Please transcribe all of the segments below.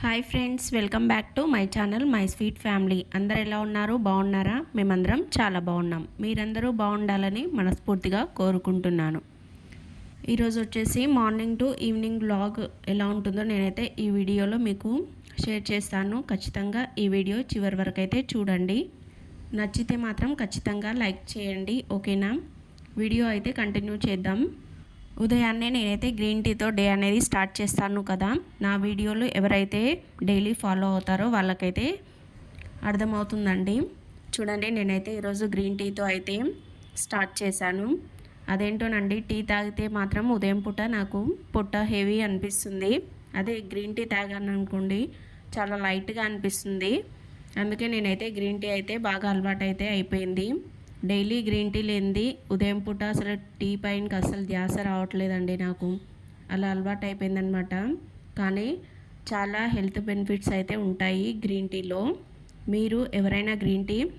Hi friends welcome back to my channel my sweet family. అందరు ఎలా ఉన్నారు? బాగున్నారా? మేమందరం చాలా బాగున్నాం. మీరందరూ బాగుండాలని మనస్ఫూర్తిగా కోరుకుంటున్నాను. ఈరోజు వచ్చేసి మార్నింగ్ టు ఈవినింగ్ బ్లాగ్ ఎలా ఉంటుందో నేనైతే ఈ వీడియోలో మీకు షేర్ చేస్తాను. ఖచ్చితంగా ఈ వీడియో చివరి వరకు అయితే చూడండి. నచ్చితే మాత్రం ఖచ్చితంగా లైక్ చేయండి ఓకేనా? వీడియో అయితే కంటిన్యూ చేద్దాం. ఉదయాన్నే నేనైతే గ్రీన్ టీతో డే అనేది స్టార్ట్ చేస్తాను కదా. నా వీడియోలు ఎవరైతే డైలీ ఫాలో అవుతారో వాళ్ళకైతే అర్థమవుతుందండి. చూడండి నేనైతే ఈరోజు గ్రీన్ టీతో అయితే స్టార్ట్ చేశాను. అదేంటోనండి టీ తాగితే మాత్రం ఉదయం పూట నాకు పొట్ట హెవీ అనిపిస్తుంది. అదే గ్రీన్ టీ తాగాను అనుకోండి చాలా లైట్గా అనిపిస్తుంది. అందుకే నేనైతే గ్రీన్ టీ అయితే బాగా అలవాటు అయితే అయిపోయింది. డైలీ గ్రీన్ టీ లేనిది ఉదయం పూట అసలు టీ పైనకి అసలు ధ్యాస రావట్లేదండి నాకు. అలా అలవాటు అయిపోయిందనమాట కానీ చాలా హెల్త్ బెనిఫిట్స్ అయితే ఉంటాయి గ్రీన్ టీలో. మీరు ఎవరైనా గ్రీన్ టీ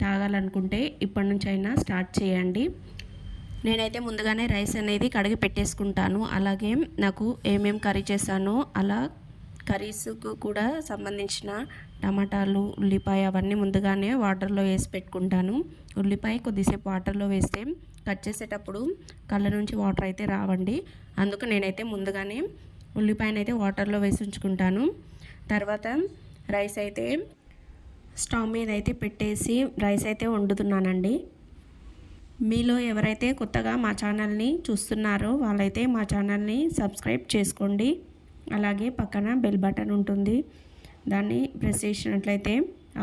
తాగాలనుకుంటే ఇప్పటి నుంచి అయినా స్టార్ట్ చేయండి. నేనైతే ముందుగానే రైస్ అనేది కడిగి పెట్టేసుకుంటాను. అలాగే నాకు ఏమేం కర్రీ చేశానో అలా కర్రీస్కు కూడా సంబంధించిన టమాటాలు ఉల్లిపాయ అవన్నీ ముందుగానే వాటర్లో వేసి పెట్టుకుంటాను. ఉల్లిపాయ కొద్దిసేపు వాటర్లో వేస్తే కట్ చేసేటప్పుడు కళ్ళ నుంచి వాటర్ అయితే రావండి. అందుకు నేనైతే ముందుగానే ఉల్లిపాయనైతే వాటర్లో వేసి ఉంచుకుంటాను. తర్వాత రైస్ అయితే స్టవ్ మీద అయితే పెట్టేసి రైస్ అయితే వండుతున్నానండి. మీలో ఎవరైతే కొత్తగా మా ఛానల్ని చూస్తున్నారో వాళ్ళైతే మా ఛానల్ని సబ్స్క్రైబ్ చేసుకోండి. అలాగే పక్కన బెల్ బటన్ ఉంటుంది. దాన్ని ప్రెస్ చేసినట్లయితే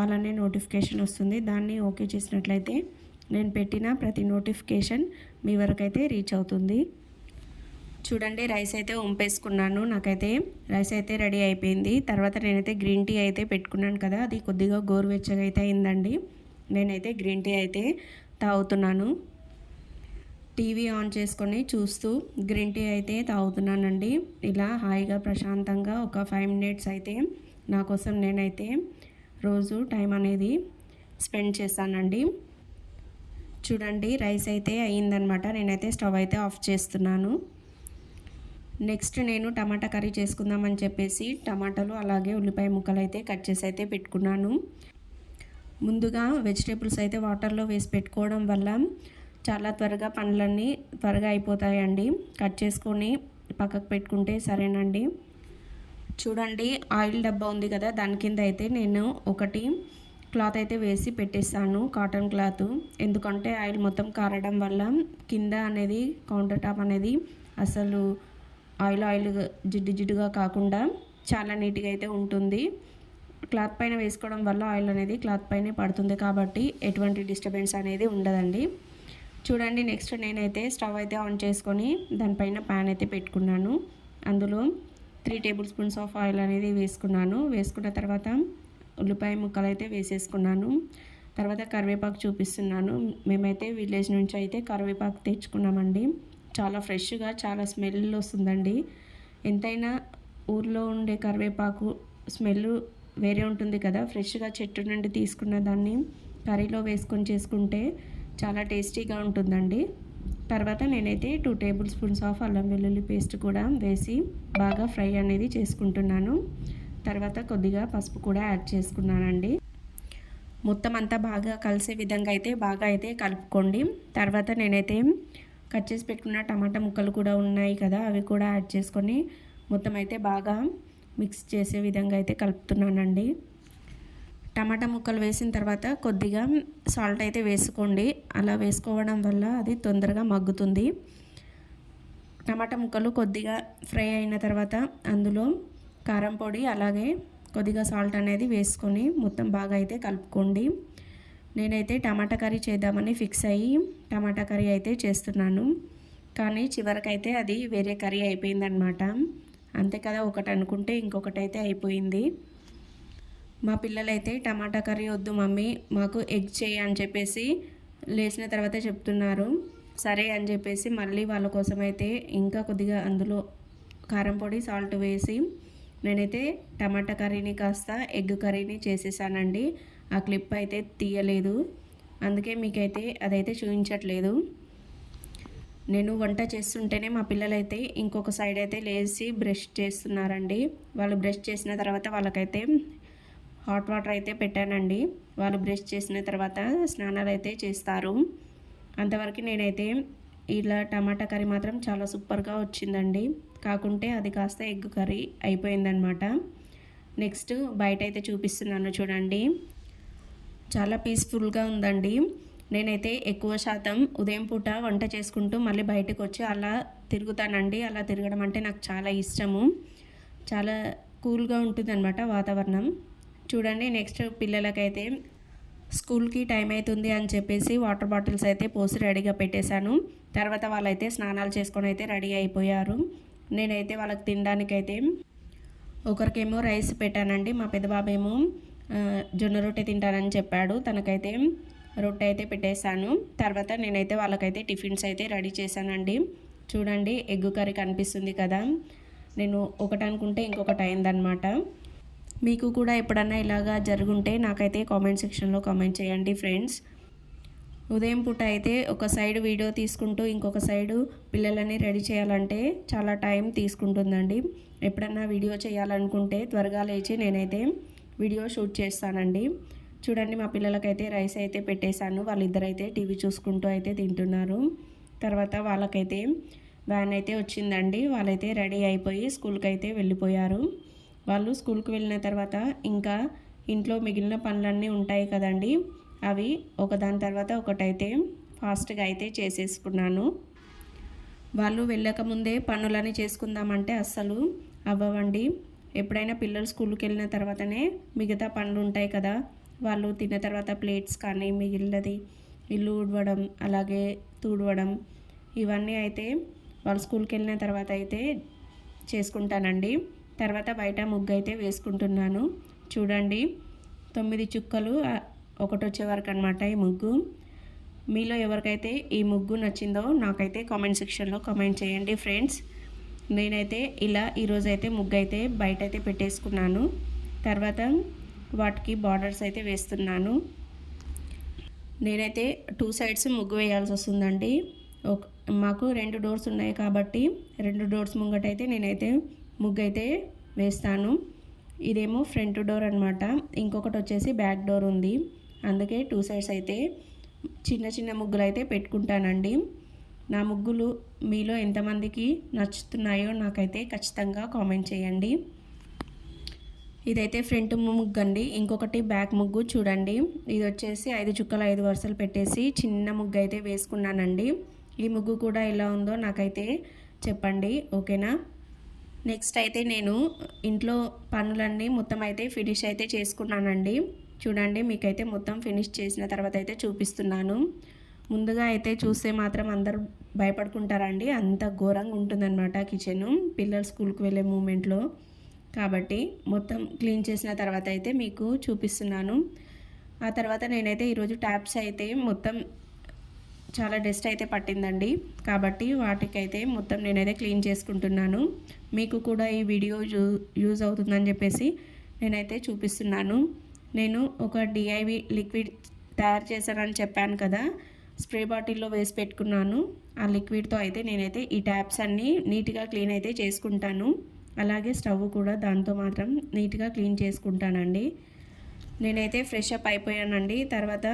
అలానే నోటిఫికేషన్ వస్తుంది. దాన్ని ఓకే చేసినట్లయితే నేను పెట్టిన ప్రతి నోటిఫికేషన్ మీ వరకైతే రీచ్ అవుతుంది. చూడండి రైస్ అయితే వంపేసుకున్నాను నాకైతే రైస్ అయితే రెడీ అయిపోయింది. తర్వాత నేనైతే గ్రీన్ టీ అయితే పెట్టుకున్నాను కదా అది కొద్దిగా గోరువెచ్చగా అయితే అయిందండి. నేనైతే గ్రీన్ టీ అయితే తాగుతున్నాను. టీవీ ఆన్ చేసుకొని చూస్తూ గ్రీన్ టీ అయితే తాగుతున్నానండి. ఇలా హాయిగా ప్రశాంతంగా ఒక ఫైవ్ మినిట్స్ అయితే నా కోసం నేనైతే రోజు టైం అనేది స్పెండ్ చేస్తానండి. చూడండి రైస్ అయితే అయ్యిందనమాట నేనైతే స్టవ్ అయితే ఆఫ్ చేస్తున్నాను. నెక్స్ట్ నేను టమాటా కర్రీ చేసుకుందామని చెప్పేసి టమాటాలు అలాగే ఉల్లిపాయ ముక్కలు అయితే కట్ చేసి అయితే పెట్టుకున్నాను. ముందుగా వెజిటేబుల్స్ అయితే వాటర్లో వేసి పెట్టుకోవడం వల్ల చాలా త్వరగా పండ్లన్నీ త్వరగా అయిపోతాయండి. కట్ చేసుకొని పక్కకు పెట్టుకుంటే సరేనండి. చూడండి ఆయిల్ డబ్బా ఉంది కదా దాని కింద అయితే నేను ఒకటి క్లాత్ అయితే వేసి పెట్టేస్తాను కాటన్ క్లాత్. ఎందుకంటే ఆయిల్ మొత్తం కారడం వల్ల కింద అనేది కౌంటర్ టాప్ అనేది అసలు ఆయిల్ ఆయిల్ జిడ్డు జిడ్డుగా కాకుండా చాలా నీట్గా అయితే ఉంటుంది. క్లాత్ పైన వేసుకోవడం వల్ల ఆయిల్ అనేది క్లాత్ పైనే పడుతుంది కాబట్టి ఎటువంటి డిస్టర్బెన్స్ అనేది ఉండదండి. చూడండి నెక్స్ట్ నేనైతే స్టవ్ అయితే ఆన్ చేసుకొని దానిపైన ప్యాన్ అయితే పెట్టుకున్నాను. అందులో three tablespoons of oil అనేది వేసుకున్నాను. వేసుకున్న తర్వాత ఉల్లిపాయ ముక్కలు అయితే వేసేసుకున్నాను. తర్వాత కరివేపాకు చూపిస్తున్నాను. మేమైతే విలేజ్ నుంచి అయితే కరివేపాకు తెచ్చుకున్నామండి. చాలా ఫ్రెష్గా చాలా స్మెల్ వస్తుందండి. ఎంతైనా ఊర్లో ఉండే కరివేపాకు స్మెల్ వేరే ఉంటుంది కదా. ఫ్రెష్గా చెట్టు నుండి తీసుకున్న దాన్ని కర్రీలో వేసుకొని చేసుకుంటే చాలా టేస్టీగా ఉంటుందండి. తర్వాత నేనైతే టూ టేబుల్ స్పూన్స్ ఆఫ్ అల్లం వెల్లుల్లి పేస్ట్ కూడా వేసి బాగా ఫ్రై అనేది చేసుకుంటున్నాను. తర్వాత కొద్దిగా పసుపు కూడా యాడ్ చేసుకున్నానండి. మొత్తం అంతా బాగా కలిసే విధంగా అయితే బాగా అయితే కలుపుకోండి. తర్వాత నేనైతే కట్ చేసి పెట్టుకున్న టమాటా ముక్కలు కూడా ఉన్నాయి కదా అవి కూడా యాడ్ చేసుకొని మొత్తం అయితే బాగా మిక్స్ చేసే విధంగా అయితే కలుపుతున్నానండి. టమాటా ముక్కలు వేసిన తర్వాత కొద్దిగా సాల్ట్ అయితే వేసుకోండి. అలా వేసుకోవడం వల్ల అది తొందరగా మగ్గుతుంది. టమాటా ముక్కలు కొద్దిగా ఫ్రై అయిన తర్వాత అందులో కారం పొడి అలాగే కొద్దిగా సాల్ట్ అనేది వేసుకొని మొత్తం బాగా అయితే కలుపుకోండి. నేనైతే టమాటా కర్రీ చేద్దామని ఫిక్స్ అయ్యి టమాటా కర్రీ అయితే చేస్తున్నాను. కానీ చివరికైతే అది వేరే కర్రీ అయిపోయిందనమాట అంతే కదా ఒకటి అనుకుంటే ఇంకొకటి అయితే అయిపోయింది. మా పిల్లలైతే టమాటా కర్రీ వద్దు మమ్మీ మాకు ఎగ్ చేయి అని చెప్పేసి లేచిన తర్వాత చెప్తున్నారు. సరే అని చెప్పేసి మళ్ళీ వాళ్ళ కోసం అయితే ఇంకా కొద్దిగా అందులో కారం పొడి సాల్ట్ వేసి నేనైతే టమాటా కర్రీని కాస్త ఎగ్ కర్రీని చేసేసానండి. ఆ క్లిప్ అయితే తీయలేదు. అందుకే మీకైతే అదైతే చూపించట్లేదు. నేను వంట చేస్తుంటేనే మా పిల్లలైతే ఇంకొక సైడ్ అయితే లేచి బ్రష్ చేస్తున్నారండి. వాళ్ళు బ్రష్ చేసిన తర్వాత వాళ్ళకైతే హాట్ వాటర్ అయితే పెట్టానండి. వాళ్ళు బ్రష్ చేసిన తర్వాత స్నానాలు అయితే చేస్తారు. అంతవరకు నేనైతే ఇలా టమాటా కర్రీ మాత్రం చాలా సూపర్గా వచ్చిందండి. కాకుంటే అది కాస్త ఎగ్ కర్రీ అయిపోయిందనమాట. నెక్స్ట్ బయట అయితే చూపిస్తున్నాను చూడండి. చాలా పీస్ఫుల్గా ఉందండి. నేనైతే ఎక్కువ శాతం ఉదయం పూట వంట చేసుకుంటూ మళ్ళీ బయటకు వచ్చి అలా తిరుగుతానండి. అలా తిరగడం అంటే నాకు చాలా ఇష్టము. చాలా కూల్గా ఉంటుందన్నమాట వాతావరణం. చూడండి నెక్స్ట్ పిల్లలకైతే స్కూల్కి టైం అవుతుంది అని చెప్పేసి వాటర్ బాటిల్స్ అయితే పోసి రెడీగా పెట్టేశాను. తర్వాత వాళ్ళైతే స్నానాలు చేసుకొని అయితే రెడీ అయిపోయారు. నేనైతే వాళ్ళకి తినడానికైతే ఒకరికేమో రైస్ పెట్టానండి. మా పెద్దబాబు ఏమో జొన్న రొట్టె తింటానని చెప్పాడు. తనకైతే రొట్టె అయితే పెట్టేశాను. తర్వాత నేనైతే వాళ్ళకైతే టిఫిన్స్ అయితే రెడీ చేశానండి. చూడండి ఎగ్ కర్రీ కనిపిస్తుంది కదా. నేను ఒకటి అనుకుంటే ఇంకొకటి అయిందనమాట మీకు కూడా ఎప్పుడన్నా ఇలాగా జరుగుంటే నాకైతే కామెంట్ సెక్షన్లో కామెంట్ చేయండి ఫ్రెండ్స్. ఉదయం పూట అయితే ఒక సైడ్ వీడియో తీసుకుంటూ ఇంకొక సైడు పిల్లలని రెడీ చేయాలంటే చాలా టైం తీసుకుంటుందండి. ఎప్పుడన్నా వీడియో చేయాలనుకుంటే త్వరగా లేచి నేనైతే వీడియో షూట్ చేస్తానండి. చూడండి మా పిల్లలకైతే రైస్ అయితే పెట్టేశాను. వాళ్ళిద్దరైతే టీవీ చూసుకుంటూ అయితే తింటున్నారు. తర్వాత వాళ్ళకైతే వ్యాన్ అయితే వచ్చిందండి. వాళ్ళైతే రెడీ అయిపోయి స్కూల్కి అయితే వెళ్ళిపోయారు. వాళ్ళు స్కూల్కి వెళ్ళిన తర్వాత ఇంకా ఇంట్లో మిగిలిన పనులన్నీ ఉంటాయి కదండి. అవి ఒకదాని తర్వాత ఒకటైతే ఫాస్ట్గా అయితే చేసేసుకున్నాను. వాళ్ళు వెళ్ళకముందే పనులని చేసుకుందామంటే అస్సలు అవ్వవండి. ఎప్పుడైనా పిల్లలు స్కూల్కి వెళ్ళిన తర్వాతనే మిగతా పనులు ఉంటాయి కదా. వాళ్ళు తిన్న తర్వాత ప్లేట్స్ కానీ మిగిలినది ఇల్లు ఊడవడం అలాగే తూడవడం ఇవన్నీ అయితే వాళ్ళు స్కూల్కి వెళ్ళిన తర్వాత అయితే చేసుకుంటానండి. తర్వాత బయట ముగ్గు అయితే వేసుకుంటున్నాను. చూడండి తొమ్మిది చుక్కలు ఒకటి వచ్చే వరకు అనమాట ఈ ముగ్గు. మీలో ఎవరికైతే ఈ ముగ్గు నచ్చిందో నాకైతే కామెంట్ సెక్షన్లో కామెంట్ చేయండి ఫ్రెండ్స్. నేనైతే ఇలా ఈరోజు అయితే ముగ్గు అయితే బయట అయితే పెట్టేసుకున్నాను. తర్వాత వాటికి బార్డర్స్ అయితే వేస్తున్నాను. నేనైతే టూ సైడ్స్ ముగ్గు వేయాల్సి వస్తుందండి. ఒక మాకు రెండు డోర్స్ ఉన్నాయి కాబట్టి రెండు డోర్స్ ముంగటైతే నేనైతే ముగ్గు అయితే వేస్తాను. ఇదేమో ఫ్రంట్ డోర్ అనమాట ఇంకొకటి వచ్చేసి బ్యాక్ డోర్ ఉంది. అందుకే టూ సైడ్స్ అయితే చిన్న చిన్న ముగ్గులు అయితే పెట్టుకుంటానండి. నా ముగ్గులు మీలో ఎంతమందికి నచ్చుతున్నాయో నాకైతే ఖచ్చితంగా కామెంట్ చేయండి. ఇదైతే ఫ్రంట్ ముగ్గు అండి ఇంకొకటి బ్యాక్ ముగ్గు చూడండి. ఇది వచ్చేసి ఐదు చుక్కలు ఐదు వరుసలు పెట్టేసి చిన్న ముగ్గు అయితే వేసుకున్నానండి. ఈ ముగ్గు కూడా ఎలా ఉందో నాకైతే చెప్పండి. ఓకేనా? నెక్స్ట్ అయితే నేను ఇంట్లో పనులన్నీ మొత్తం అయితే ఫినిష్ అయితే చేసుకున్నానండి. చూడండి మీకైతే మొత్తం ఫినిష్ చేసిన తర్వాత అయితే చూపిస్తున్నాను. ముందుగా అయితే చూస్తే మాత్రం అందరు భయపడుకుంటారండి. అంత ఘోరంగా ఉంటుందన్నమాట కిచెన్ పిల్లలు స్కూల్కి వెళ్ళే మూమెంట్లో. కాబట్టి మొత్తం క్లీన్ చేసిన తర్వాత అయితే మీకు చూపిస్తున్నాను. ఆ తర్వాత నేనైతే ఈరోజు ట్యాప్స్ అయితే మొత్తం చాలా డస్ట్ అయితే పట్టిందండి. కాబట్టి వాటికైతే మొత్తం నేనైతే క్లీన్ చేసుకుంటున్నాను. మీకు కూడా ఈ వీడియో యూజ్ అవుతుందని చెప్పేసి నేనైతే చూపిస్తున్నాను. నేను ఒక డిఐవి లిక్విడ్ తయారు చేశానని చెప్పాను కదా స్ప్రే బాటిల్లో వేసి పెట్టుకున్నాను. ఆ లిక్విడ్తో అయితే నేనైతే ఈ ట్యాప్స్ అన్నీ నీట్గా క్లీన్ అయితే చేసుకుంటాను. అలాగే స్టవ్ కూడా దాంతో మాత్రం నీట్గా క్లీన్ చేసుకుంటానండి. నేనైతే ఫ్రెష్ అప్ అయిపోయానండి. తర్వాత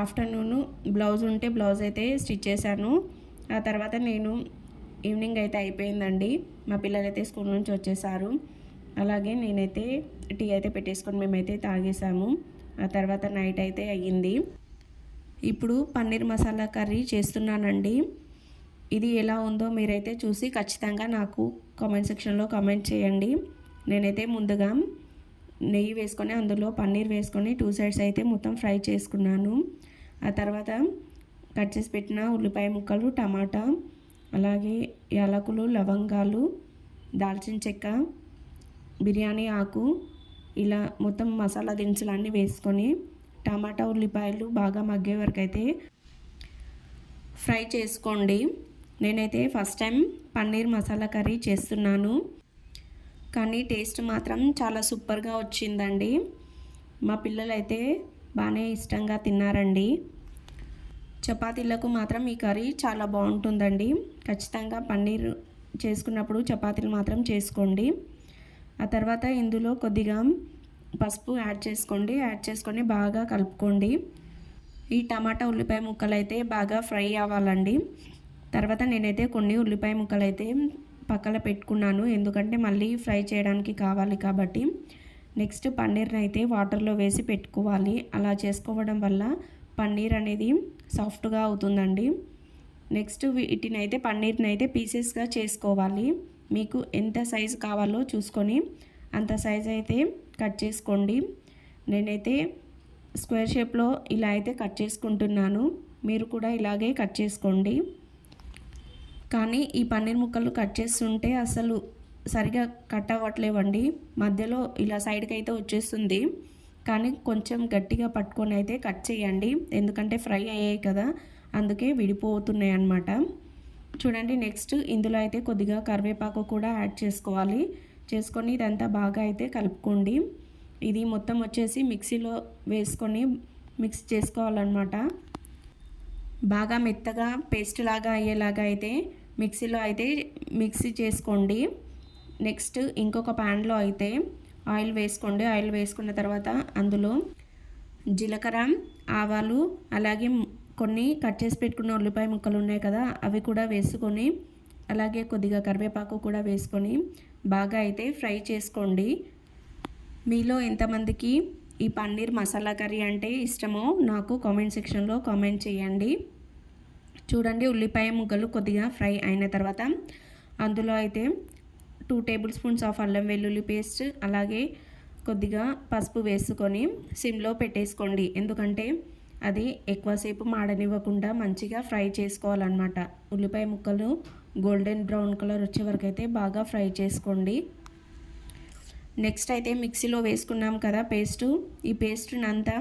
ఆఫ్టర్నూన్ బ్లౌజ్ ఉంటే బ్లౌజ్ అయితే స్టిచ్ చేశాను. ఆ తర్వాత నేను ఈవినింగ్ అయితే అయిపోయిందండి. మా పిల్లలైతే స్కూల్ నుంచి వచ్చేసారు. అలాగే నేనైతే టీ అయితే పెట్టేసుకొని మేమైతే తాగేసాము. ఆ తర్వాత నైట్ అయితే అయ్యింది. ఇప్పుడు పన్నీర్ మసాలా కర్రీ చేస్తున్నానండి. ఇది ఎలా ఉందో మీరైతే చూసి ఖచ్చితంగా నాకు కామెంట్ సెక్షన్లో కామెంట్ చేయండి. నేనైతే ముందుగా నెయ్యి వేసుకొని అందులో పన్నీర్ వేసుకొని టూ సైడ్స్ అయితే మొత్తం ఫ్రై చేసుకున్నాను. ఆ తర్వాత కట్ చేసి పెట్టిన ఉల్లిపాయ ముక్కలు టమాటా అలాగే యాలకులు లవంగాలు దాల్చిన చెక్క బిర్యానీ ఆకు ఇలా మొత్తం మసాలా దినుసులు అన్నీ వేసుకొని టమాటా ఉల్లిపాయలు బాగా మగ్గే వరకు అయితే ఫ్రై చేసుకోండి. నేనైతే first time paneer masala curry చేస్తున్నాను. కానీ టేస్ట్ మాత్రం చాలా సూపర్గా వచ్చిందండి. మా పిల్లలైతే బాగానే ఇష్టంగా తిన్నారండి. చపాతీలకు మాత్రం ఈ కర్రీ చాలా బాగుంటుందండి. ఖచ్చితంగా పన్నీర్ చేసుకున్నప్పుడు చపాతీలు మాత్రం చేసుకోండి. ఆ తర్వాత ఇందులో కొద్దిగా పసుపు యాడ్ చేసుకోండి. యాడ్ చేసుకొని బాగా కలుపుకోండి. ఈ టమాటా ఉల్లిపాయ ముక్కలు అయితే బాగా ఫ్రై అవ్వాలండి. తర్వాత నేనైతే కొన్ని ఉల్లిపాయ ముక్కలు అయితే పక్కన పెట్టుకున్నాను. ఎందుకంటే మళ్ళీ ఫ్రై చేయడానికి కావాలి కాబట్టి నెక్స్ట్ పన్నీర్ని అయితే వాటర్లో వేసి పెట్టుకోవాలి. అలా చేసుకోవడం వల్ల పన్నీర్ అనేది సాఫ్ట్గా అవుతుందండి. నెక్స్ట్ వీటిని అయితే పన్నీర్ని అయితే పీసెస్గా చేసుకోవాలి. మీకు ఎంత సైజు కావాలో చూసుకొని అంత సైజ్ అయితే కట్ చేసుకోండి. నేనైతే స్క్వేర్ షేప్లో ఇలా అయితే కట్ చేసుకుంటున్నాను. మీరు కూడా ఇలాగే కట్ చేసుకోండి. కానీ ఈ పన్నీర్ ముక్కలు కట్ చేస్తుంటే అసలు సరిగా కట్ అవ్వట్లేవండి. మధ్యలో ఇలా సైడ్కి అయితే వచ్చేస్తుంది. కానీ కొంచెం గట్టిగా పట్టుకొని అయితే కట్ చేయండి. ఎందుకంటే ఫ్రై అయ్యాయి కదా అందుకే విడిపోతున్నాయి అన్నమాట. చూడండి నెక్స్ట్ ఇందులో అయితే కొద్దిగా కరివేపాకు కూడా యాడ్ చేసుకోవాలి. చేసుకొని ఇదంతా బాగా అయితే కలుపుకోండి. ఇది మొత్తం వచ్చేసి మిక్సీలో వేసుకొని మిక్స్ చేసుకోవాలన్నమాట. బాగా మెత్తగా పేస్ట్ లాగా అయ్యేలాగా అయితే మిక్సీలో అయితే మిక్సీ చేసుకోండి. నెక్స్ట్ ఇంకొక ప్యాన్లో అయితే ఆయిల్ వేసుకోండి. ఆయిల్ వేసుకున్న తర్వాత అందులో జీలకర్ర ఆవాలు అలాగే కొన్ని కట్ చేసి పెట్టుకున్న ఉల్లిపాయ ముక్కలు ఉన్నాయి కదా అవి కూడా వేసుకొని అలాగే కొద్దిగా కరివేపాకు కూడా వేసుకొని బాగా అయితే ఫ్రై చేసుకోండి. మీలో ఎంతమందికి ఈ పన్నీర్ మసాలా కర్రీ అంటే ఇష్టమో నాకు కామెంట్ సెక్షన్లో కామెంట్ చేయండి. చూడండి ఉల్లిపాయ ముక్కలు కొద్దిగా ఫ్రై అయిన తర్వాత అందులో అయితే టూ టేబుల్ స్పూన్స్ ఆఫ్ అల్లం వెల్లుల్లి పేస్ట్ అలాగే కొద్దిగా పసుపు వేసుకొని సిమ్లో పెట్టేసుకోండి. ఎందుకంటే అది ఎక్కువసేపు మాడనివ్వకుండా మంచిగా ఫ్రై చేసుకోవాలన్నమాట. ఉల్లిపాయ ముక్కలు గోల్డెన్ బ్రౌన్ కలర్ వచ్చే వరకు అయితే బాగా ఫ్రై చేసుకోండి. నెక్స్ట్ అయితే మిక్సీలో వేసుకున్నాం కదా పేస్టు. ఈ పేస్ట్ని అంతా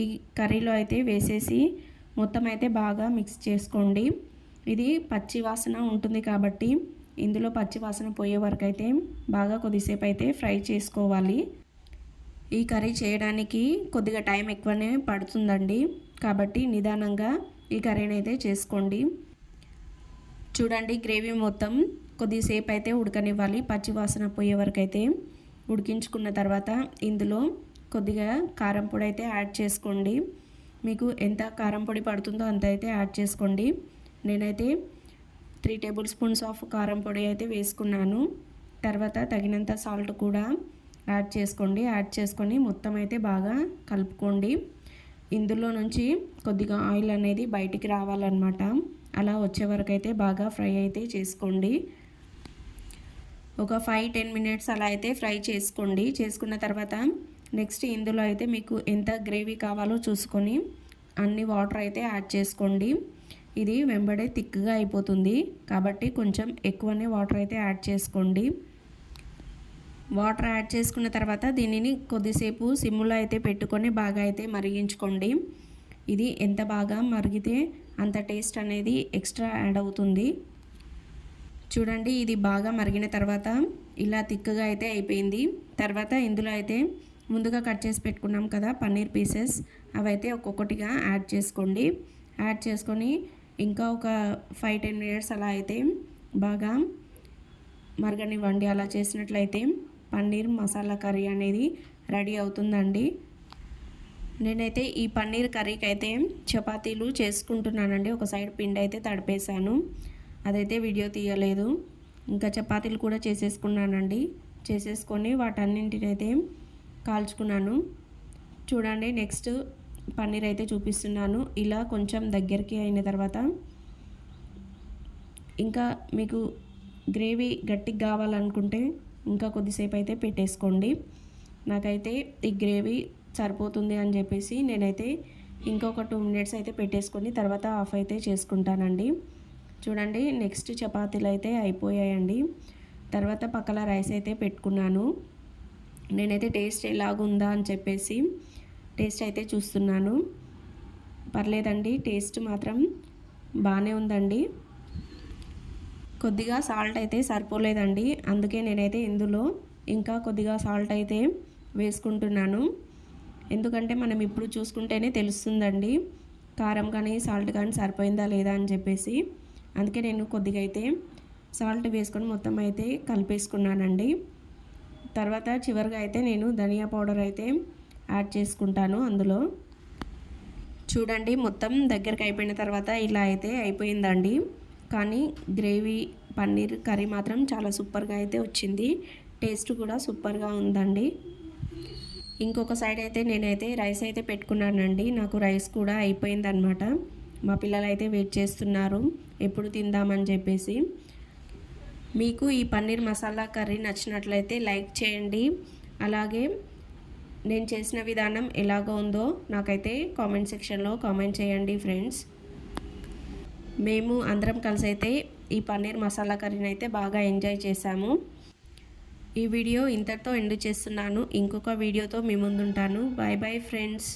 ఈ కర్రీలో అయితే వేసేసి మొత్తం అయితే బాగా మిక్స్ చేసుకోండి. ఇది పచ్చి వాసన ఉంటుంది కాబట్టి ఇందులో పచ్చి వాసన పోయే వరకు అయితే బాగా కొద్దిసేపు అయితే ఫ్రై చేసుకోవాలి. ఈ కర్రీ చేయడానికి కొద్దిగా టైం ఎక్కువనే పడుతుందండి. కాబట్టి నిదానంగా ఈ కర్రీని అయితే చేసుకోండి. చూడండి గ్రేవీ మొత్తం కొద్దిసేపు అయితే ఉడకనివ్వాలి. పచ్చి వాసన పోయే వరకు అయితే ఉడికించుకున్న తర్వాత ఇందులో కొద్దిగా కారం పొడి అయితే యాడ్ చేసుకోండి. మీకు ఎంత కారం పొడి పడుతుందో అంత అయితే యాడ్ చేసుకోండి. నేనైతే త్రీ టేబుల్ స్పూన్స్ ఆఫ్ కారం పొడి అయితే వేసుకున్నాను. తర్వాత తగినంత సాల్ట్ కూడా యాడ్ చేసుకోండి. యాడ్ చేసుకొని మొత్తం అయితే బాగా కలుపుకోండి. ఇందులో నుంచి కొద్దిగా ఆయిల్ అనేది బయటికి రావాలన్నమాట. అలా వచ్చే వరకు అయితే బాగా ఫ్రై అయితే చేసుకోండి. ఒక ఫైవ్ టెన్ మినిట్స్ అలా అయితే ఫ్రై చేసుకోండి. చేసుకున్న తర్వాత నెక్స్ట్ ఇందులో అయితే మీకు ఎంత గ్రేవీ కావాలో చూసుకొని అన్ని వాటర్ అయితే యాడ్ చేసుకోండి. ఇది వెంబడే థిక్గా అయిపోతుంది. కాబట్టి కొంచెం ఎక్కువనే వాటర్ అయితే యాడ్ చేసుకోండి. వాటర్ యాడ్ చేసుకున్న తర్వాత దీనిని కొద్దిసేపు సిమ్లో అయితే పెట్టుకొని బాగా అయితే మరిగించుకోండి. ఇది ఎంత బాగా మరిగితే అంత టేస్ట్ అనేది ఎక్స్ట్రా యాడ్ అవుతుంది. చూడండి ఇది బాగా మరిగిన తర్వాత ఇలా థిక్గా అయితే అయిపోయింది. తర్వాత ఇందులో అయితే ముందుగా కట్ చేసి పెట్టుకున్నాం కదా పన్నీర్ పీసెస్. అవైతే ఒక్కొక్కటిగా యాడ్ చేసుకోండి. యాడ్ చేసుకొని ఇంకా ఒక ఫైవ్ టెన్ మినిట్స్ అలా అయితే బాగా మరగనివ్వండి అలా చేసినట్లయితే పన్నీర్ మసాలా కర్రీ అనేది రెడీ అవుతుందండి. నేనైతే ఈ పన్నీర్ కర్రీకి అయితే చపాతీలు చేసుకుంటున్నానండి. ఒక సైడ్ పిండి అయితే తడిపేశాను. అదైతే వీడియో తీయలేదు. ఇంకా చపాతీలు కూడా చేసేసుకున్నానండి. చేసేసుకొని వాటన్నింటినైతే కాల్చుకున్నాను. చూడండి నెక్స్ట్ పన్నీర్ అయితే చూపిస్తున్నాను. ఇలా కొంచెం దగ్గరికి అయిన తర్వాత ఇంకా మీకు గ్రేవీ గట్టిగా కావాలనుకుంటే ఇంకా కొద్దిసేపు అయితే పెట్టేసుకోండి. నాకైతే ఈ గ్రేవీ సరిపోతుంది అని చెప్పేసి నేనైతే ఇంకొక టూ మినిట్స్ అయితే పెట్టేసుకొని తర్వాత ఆఫ్ అయితే చేసుకుంటానండి. చూడండి నెక్స్ట్ చపాతీలు అయితే అయిపోయాయండి. తర్వాత పక్కల రైస్ అయితే పెట్టుకున్నాను. నేనైతే టేస్ట్ ఎలాగుందా అని చెప్పేసి టేస్ట్ అయితే చూస్తున్నాను. పర్లేదండి టేస్ట్ మాత్రం బాగానే ఉందండి. కొద్దిగా సాల్ట్ అయితే సరిపోలేదండి అందుకే నేనైతే ఇందులో ఇంకా కొద్దిగా సాల్ట్ అయితే వేసుకుంటున్నాను. ఎందుకంటే మనం ఇప్పుడు చూసుకుంటేనే తెలుస్తుందండి కారం కానీ సాల్ట్ కానీ సరిపోయిందా లేదా అని చెప్పేసి. అందుకే నేను కొద్దిగా అయితే సాల్ట్ వేసుకొని మొత్తం అయితే కలిపేసుకున్నానండి. తర్వాత చివరిగా అయితే నేను ధనియా పౌడర్ అయితే యాడ్ చేసుకుంటాను అందులో. చూడండి మొత్తం దగ్గరికి అయిపోయిన తర్వాత ఇలా అయితే అయిపోయిందండి. కానీ గ్రేవీ పన్నీర్ కర్రీ మాత్రం చాలా సూపర్గా అయితే వచ్చింది. టేస్ట్ కూడా సూపర్గా ఉందండి. ఇంకొక సైడ్ అయితే నేనైతే రైస్ అయితే పెట్టుకున్నానండి. నాకు రైస్ కూడా అయిపోయిందనమాట మా పిల్లలు అయితే వెయిట్ చేస్తున్నారు. ఎప్పుడు తిందామని చెప్పేసి. మీకు ఈ పన్నీర్ మసాలా కర్రీ నచ్చినట్లయితే లైక్ చేయండి. అలాగే నేను చేసిన విధానం ఎలాగో ఉందో నాకైతే కామెంట్ సెక్షన్లో కామెంట్ చేయండి ఫ్రెండ్స్. మేము అందరం కలిసి అయితే ఈ పన్నీర్ మసాలా కర్రీని అయితే బాగా ఎంజాయ్ చేశాము. ఈ వీడియో ఇంతటితో ఎండ్ చేస్తున్నాను. ఇంకొక వీడియోతో మీ ముందుంటాను. Bye bye friends.